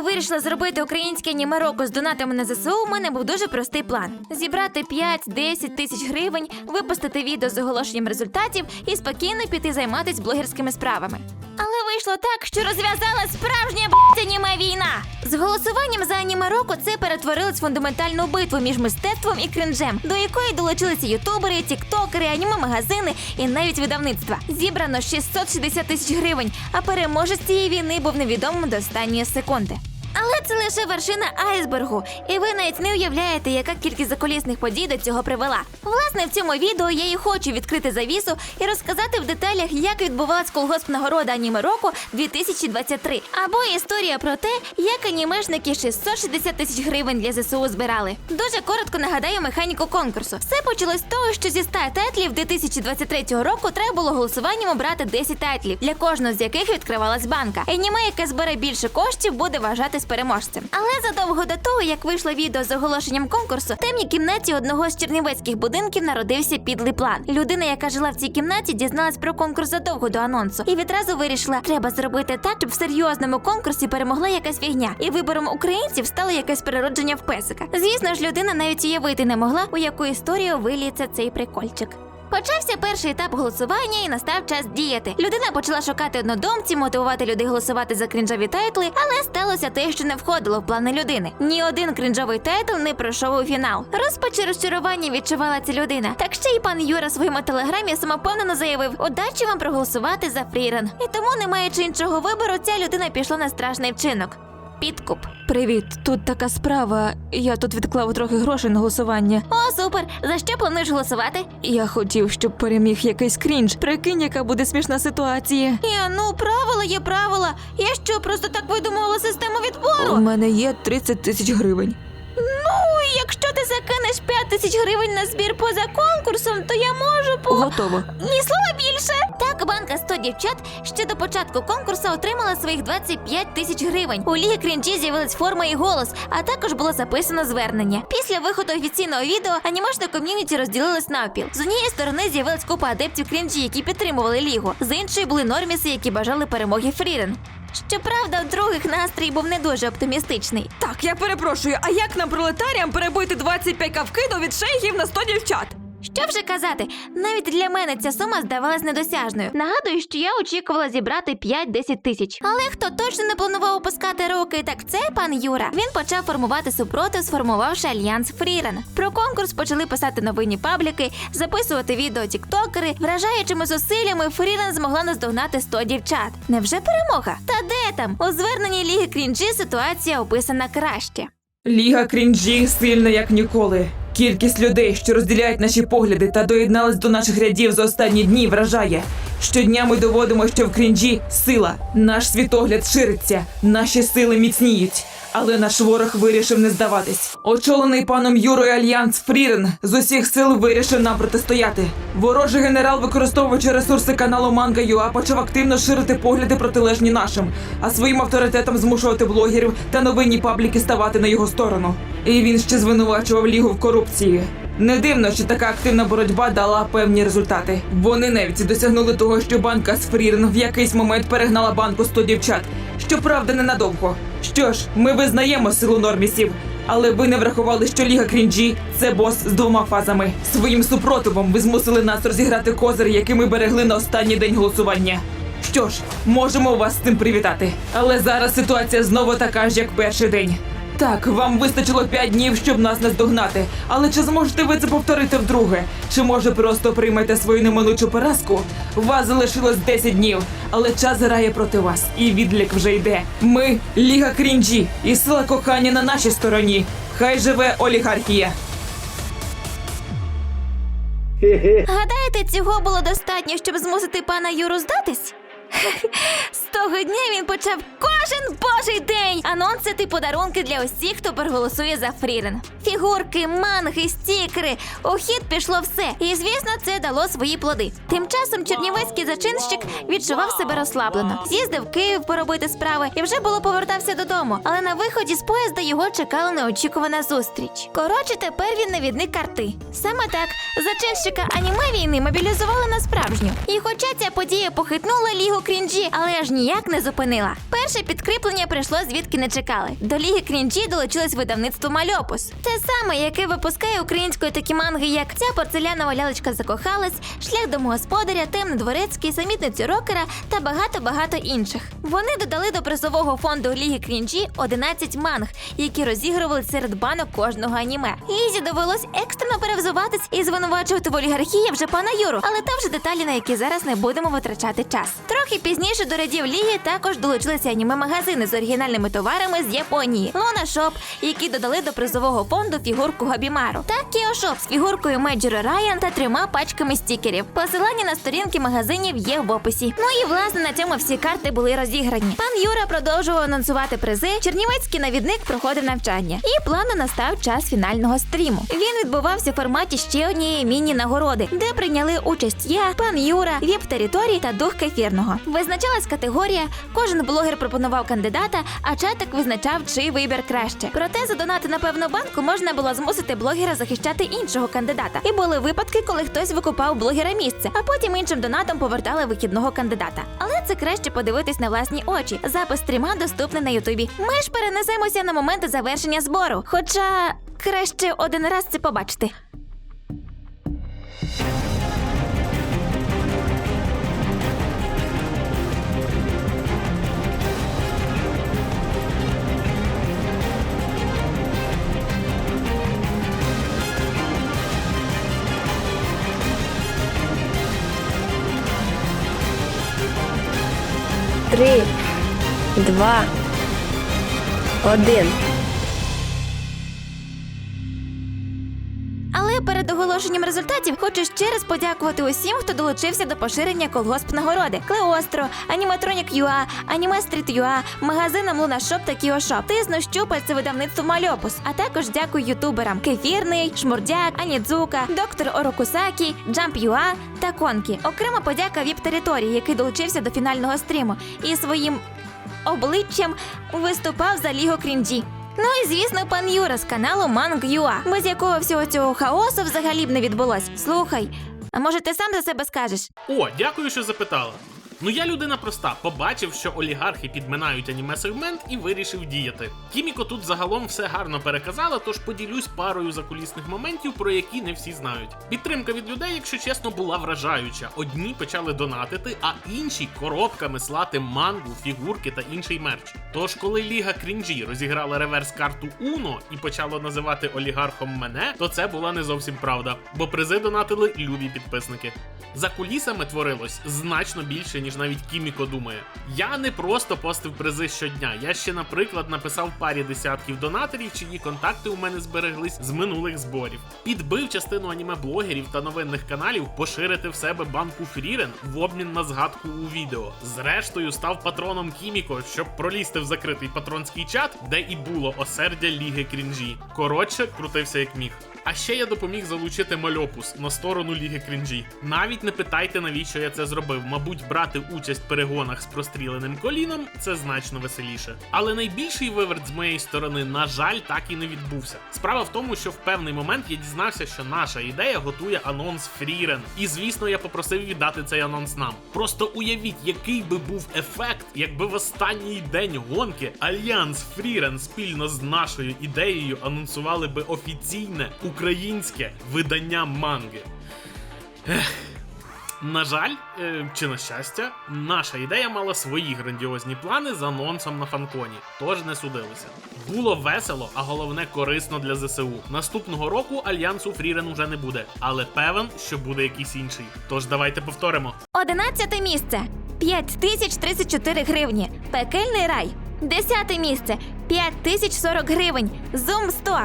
вирішила зробити українське аніме року з донатами на ЗСУ, у мене був дуже простий план: зібрати 5-10 тисяч гривень, випустити відео з оголошенням результатів і спокійно піти займатися блогерськими справами. Але вийшло так, що розв'язалась справжня б***ь, аніме війна. З голосуванням за аніме року це перетворилось в фундаментальну битву між мистецтвом і кринжем, до якої долучилися ютубери, тіктокери, аніме-магазини і навіть видавництва. Зібрано 660 тисяч гривень, а переможець цієї війни був невідомим до останньої секунди. Але це лише вершина айсбергу, і ви навіть не уявляєте, яка кількість заколісних подій до цього привела. Власне, в цьому відео я і хочу відкрити завісу і розказати в деталях, як відбувалась колгосп нагорода аніме року 2023, або історія про те, як анімешники 660 тисяч гривень для ЗСУ збирали. Дуже коротко нагадаю механіку конкурсу. Все почалось з того, що зі 100 тайтлів 2023 року треба було голосуванням обрати 10 тайтлів, для кожного з яких відкривалась банка. Аніме, яке збере більше коштів, буде вважатись переможцем. Але задовго до того, як вийшло відео з оголошенням конкурсу, в темній кімнаті одного з чернівецьких будинків народився підлий план. Людина, яка жила в цій кімнаті, дізналась про конкурс задовго до анонсу і відразу вирішила, треба зробити так, щоб в серйозному конкурсі перемогла якась фігня, і вибором українців стало якесь переродження в песика. Звісно ж, людина навіть уявити не могла, у яку історію виліється цей прикольчик. Почався перший етап голосування і настав час діяти. Людина почала шукати однодумців, мотивувати людей голосувати за крінжові тайтли, але сталося те, що не входило в плани людини. Ні один крінжовий тайтл не пройшов у фінал. Розпач і розчарування відчувала ця людина. Так ще й пан Юра в своєму телеграмі самопевнено заявив: удачі вам проголосувати за фрірен. І тому, не маючи іншого вибору, ця людина пішла на страшний вчинок. Підкуп. Привіт, тут така справа. Я тут відклав трохи грошей на голосування. О, супер! За що плануєш голосувати? Я хотів, щоб переміг якийсь крінж. Прикинь, яка буде смішна ситуація. Я, ну, правила є правила. Я що, просто так видумувала систему відбору? У мене є 30 тисяч гривень. Ти закинеш 5 тисяч гривень на збір поза конкурсом, то я можу по. Готово. Ні слова більше. Так, банка 100 дівчат ще до початку конкурсу отримала своїх 25 тисяч гривень. У ліги крінжі з'явилась форма і голос, а також було записано звернення. Після виходу офіційного відео анімашне ком'юніті розділилось навпіл. З однієї сторони з'явилась купа адептів крінжі, які підтримували лігу. З іншої були норміси, які бажали перемоги Фрірен. Щоправда, у других настрій був не дуже оптимістичний. Так, я перепрошую, а як нам пролетаріям перебити 25 кавкидів від шейхів на 100 дівчат? Що вже казати, навіть для мене ця сума здавалась недосяжною. Нагадую, що я очікувала зібрати 5-10 тисяч. Але хто точно не планував опускати руки, так це пан Юра. Він почав формувати супротив, сформувавши альянс Фрірен. Про конкурс почали писати новинні пабліки, записувати відео тіктокери. Вражаючими зусиллями Фрірен змогла наздогнати 100 дівчат. Невже перемога? Та де там? У зверненні Ліги Крінжі ситуація описана краще. Ліга крінжі сильна як ніколи. Кількість людей, що розділяють наші погляди та доєднались до наших рядів за останні дні, вражає. Щодня ми доводимо, що в крінжі сила. Наш світогляд шириться, наші сили міцніють. Але наш ворог вирішив не здаватись. Очолений паном Юрою Альянс Фрірен з усіх сил вирішив нам протистояти. Ворожий генерал, використовуючи ресурси каналу Манга.ua, почав активно ширити погляди протилежні нашим, а своїм авторитетом змушувати блогерів та новинні пабліки ставати на його сторону. І він ще звинувачував лігу в корупції. Не дивно, що така активна боротьба дала певні результати. Вони навіть досягнули того, що банка з Фрірен в якийсь момент перегнала банку 100 дівчат. Щоправда, ненадовго. Що ж, ми визнаємо силу нормісів, але ви не врахували, що Ліга Крінджі це бос з двома фазами. Своїм супротивом ви змусили нас розіграти козир, який ми берегли на останній день голосування. Що ж, можемо вас з цим привітати. Але зараз ситуація знову така ж, як перший день. Так, вам вистачило 5 днів, щоб нас наздогнати. Але чи зможете ви це повторити вдруге? Чи може просто приймете свою неминучу поразку? Вас залишилось 10 днів, але час грає проти вас, і відлік вже йде. Ми Ліга Крінджі, і сила кохання на нашій стороні. Хай живе олігархія. Гадаєте, цього було достатньо, щоб змусити пана Юру здатись? З того дня він почав кожен божий день анонсити подарунки для усіх, хто проголосує за Фрірен. Фігурки, манги, стікери. У хід пішло все. І звісно, це дало свої плоди. Тим часом чернівецький зачинщик відчував себе розслаблено. З'їздив Київ поробити справи і вже було повертався додому. Але на виході з поїзда його чекала неочікувана зустріч. Коротше, тепер він навідник карти. Саме так зачинщика аніме війни мобілізували на справжню. І хоча ця подія похитнула лігу крінжі, але аж ніяк не зупинила. Перше підкріплення прийшло звідки не чекали. До ліги крінжі долучилось видавництво Мальопус. Те саме, яке випускає української такі манги, як ця порцелянова лялечка закохалась, шлях домогосподаря, темний дворецький, самітницю рокера та багато-багато інших. Вони додали до призового фонду ліги крінжі 11 манг, які розігрували серед банок кожного аніме. Лізі довелось екстрено перевзуватись і звинувачувати в олігархії вже пана Юру, але то вже деталі, на які зараз не будемо витрачати час. Трохи пізніше до рядів ліги також долучилися аніме-магазини з оригінальними товарами з Японії, Луна Шоп, які додали до призового фонду фігурку Габімару, та Кіошоп з фігуркою Меджуро Райан та трьома пачками стікерів. Посилання на сторінки магазинів є в описі. Ну і власне на цьому всі карти були розіграні. Пан Юра продовжував анонсувати призи. Чернівецький навідник проходив навчання. І плавно настав час фінального стріму. Він відбувався в форматі ще однієї міні-нагороди, де прийняли участь я, пан Юра, віп територій та дух кефірного. Визначалась категорія, кожен блогер пропонував кандидата, а чатик визначав, чий вибір краще. Проте задонати на певну банку можна було змусити блогера захищати іншого кандидата. І були випадки, коли хтось викупав блогера місце, а потім іншим донатом повертали вихідного кандидата. Але це краще подивитись на власні очі. Запис стріма доступний на Ютубі. Ми ж перенесемося на момент завершення збору. Хоча краще один раз це побачити. Два, один. Але перед оголошеннем результатів хочу ще раз подякувати усім, хто долучився до поширення колгосп нагороди: Клеостро, Аніматронік Юа, Аніме Стріт Юа, магазинам Луна Шоп та Кіошоп. Тисну щупальце видавництво Мальопус. А також дякую ютуберам Кефірний, Шмурдяк, Анідзука, доктор Орокусакі, Джамп Юа та Конкі. Окрема подяка віп території, який долучився до фінального стріму і своїм обличчям виступав за ліго Крінджі. Ну і звісно, пан Юра з каналу Манг.ua, без якого всього цього хаосу взагалі б не відбулось. Слухай, а може ти сам за себе скажеш? О, дякую, що запитала. Ну я людина проста, побачив, що олігархи підминають аніме сегмент і вирішив діяти. Кіміко тут загалом все гарно переказала, тож поділюсь парою закулісних моментів, про які не всі знають. Підтримка від людей, якщо чесно, була вражаюча. Одні почали донатити, а інші коробками слати мангу, фігурки та інший мерч. Тож, коли Ліга Крінжі розіграла реверс карту Уно і почало називати олігархом мене, то це була не зовсім правда, бо призи донатили любі підписники. За кулісами творилось значно більше, ніж навіть Кіміко думає. Я не просто постив призи щодня. Я ще, наприклад, написав парі десятків донаторів, чиї контакти у мене збереглись з минулих зборів. Підбив частину аніме-блогерів та новинних каналів поширити в себе банку Фрірен в обмін на згадку у відео. Зрештою, став патроном Кіміко, щоб пролізти в закритий патронський чат, де і було осердя Ліги Крінжі. Коротше, крутився як міг. А ще я допоміг залучити мальопус на сторону Ліги Крінжі. Навіть не питайте, навіщо я це зробив. Мабуть, брати участь в перегонах з простріленим коліном це значно веселіше. Але найбільший виверт з моєї сторони, на жаль, так і не відбувся. Справа в тому, що в певний момент я дізнався, що наша ідея готує анонс Фрірен. І звісно, я попросив віддати цей анонс нам. Просто уявіть, який би був ефект, якби в останній день гонки Альянс Фрірен спільно з нашою ідеєю анонсували би офіційне українське видання манги. Ех. На жаль, е, чи на щастя, наша ідея мала свої грандіозні плани з анонсом на фанконі, тож не судилися. Було весело, а головне корисно для ЗСУ. Наступного року альянсу Фрірен уже не буде, але певен, що буде якийсь інший. Тож давайте повторимо. Одинадцяте місце 5034 гривні. Пекельний рай. Десяте місце 5040 гривень. Зум 100.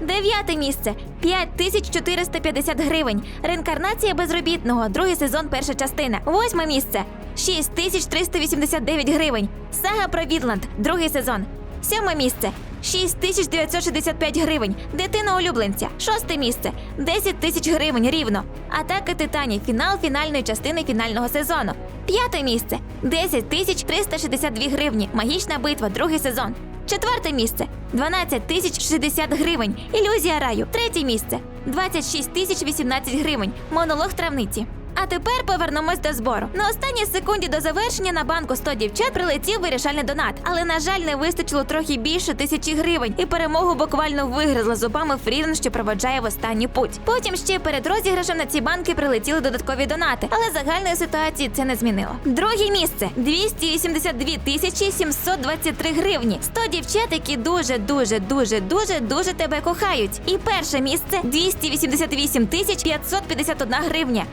Дев'яте місце 5450 гривень. Реінкарнація безробітного. Другий сезон, перша частина. Восьме місце 6389 гривень. Сага про Відланд. Другий сезон. Сьоме місце 6965 гривень. Дитина улюбленця. Шосте місце 10 тисяч гривень рівно. Атака титанів. Фінал фінальної частини фінального сезону. П'яте місце 10 тисяч 362 гривні. Магічна битва. Другий сезон. Четверте місце 12 тисяч 60 гривень. Ілюзія раю. Третє місце 26 тисяч 18 гривень. Монолог травниці. А тепер повернемось до збору. На останній секунді до завершення на банку 100 дівчат прилетів вирішальний донат, але на жаль, не вистачило трохи більше тисячі гривень, і перемогу буквально вигризла зубами Фрірен, що проводжає в останній путь. Потім ще перед розіграшем на ці банки прилетіли додаткові донати, але загальної ситуації це не змінило. Друге місце 282 тисячі 723 гривні. 100 дівчат, які дуже, дуже, дуже, дуже, дуже тебе кохають. І перше місце 288 тисяч 551 гривня.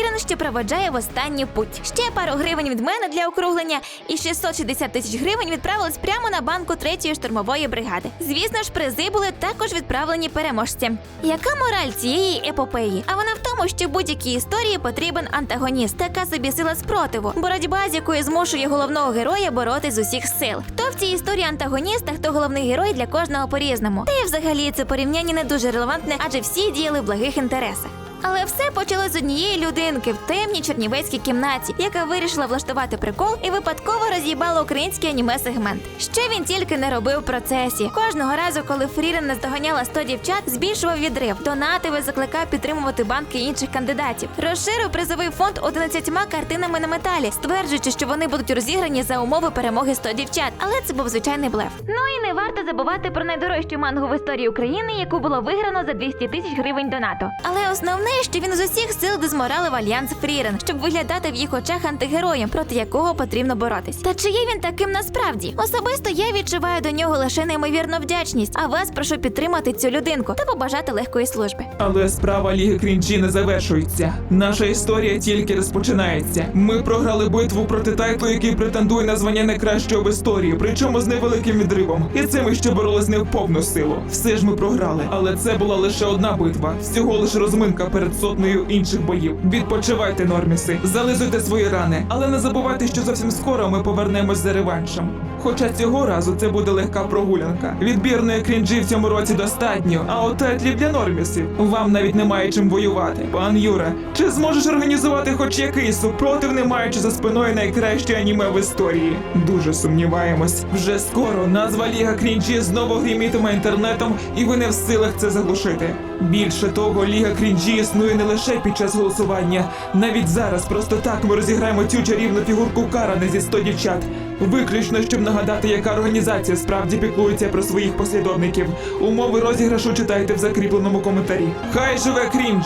Фрірен ще проводжає в останній путь. Ще пару гривень від мене для округлення, і 660 тисяч гривень відправились прямо на банку третьої штурмової бригади. Звісно ж, призи були також відправлені переможцям. Яка мораль цієї епопеї? А вона в тому, що будь-якій історії потрібен антагоніст, така собі сила спротиву, боротьба з якою змушує головного героя боротись з усіх сил. Хто в цій історії антагоніст, а хто головний герой для кожного по-різному. Та й взагалі це порівняння не дуже релевантне, адже всі діяли в благих інтересах. Але все почалось з однієї людинки в темній чернівецькій кімнаті, яка вирішила влаштувати прикол і випадково роз'їбала український аніме сегмент. Що він тільки не робив процесі. Кожного разу, коли Фрірен наздоганяла 100 дівчат, збільшував відрив, донатив і закликав підтримувати банки інших кандидатів. Розширив призовий фонд 11 картинами на металі, стверджуючи, що вони будуть розіграні за умови перемоги 100 дівчат. Але це був звичайний блеф. Ну і не варто забувати про найдорожчу мангу в історії України, яку було виграно за 200 тисяч гривень донату. Але основне, що він з усіх сил дезморалив альянс Фрірен, щоб виглядати в їх очах антигероєм, проти якого потрібно боротись. Та чи є він таким насправді? Особисто я відчуваю до нього лише неймовірну вдячність. А вас прошу підтримати цю людинку та побажати легкої служби. Але справа Ліги Крінжі не завершується. Наша історія тільки розпочинається. Ми програли битву проти тайтлу, який претендує на звання найкращого в історії, причому з невеликим відривом. І це ми ще боролись не в повну силу. Все ж ми програли, але це була лише одна битва. Всього лише розминка перед сотнею інших боїв. Відпочивайте, норміси, зализуйте свої рани, але не забувайте, що зовсім скоро ми повернемось за реваншем. Хоча цього разу це буде легка прогулянка. Відбірної крінжі в цьому році достатньо, а от тайтлів для нормісів вам навіть немає чим воювати. Пан Юра, чи зможеш організувати хоч який супротив, не маючи за спиною найкраще аніме в історії? Дуже сумніваємось. Вже скоро назва Ліга Крінжі знову грімітиме інтернетом, і ви не в силах це заглушити. Більше того, Ліга Крінжі існує не лише під час голосування. Навіть зараз просто так ми розіграємо цю чарівну фігурку Карани зі 100 дівчат. Виключно, щоб нагадати, яка організація справді піклується про своїх послідовників. Умови розіграшу читайте в закріпленому коментарі. Хай живе крінж!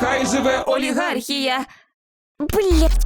Хай живе олігархія! Блять.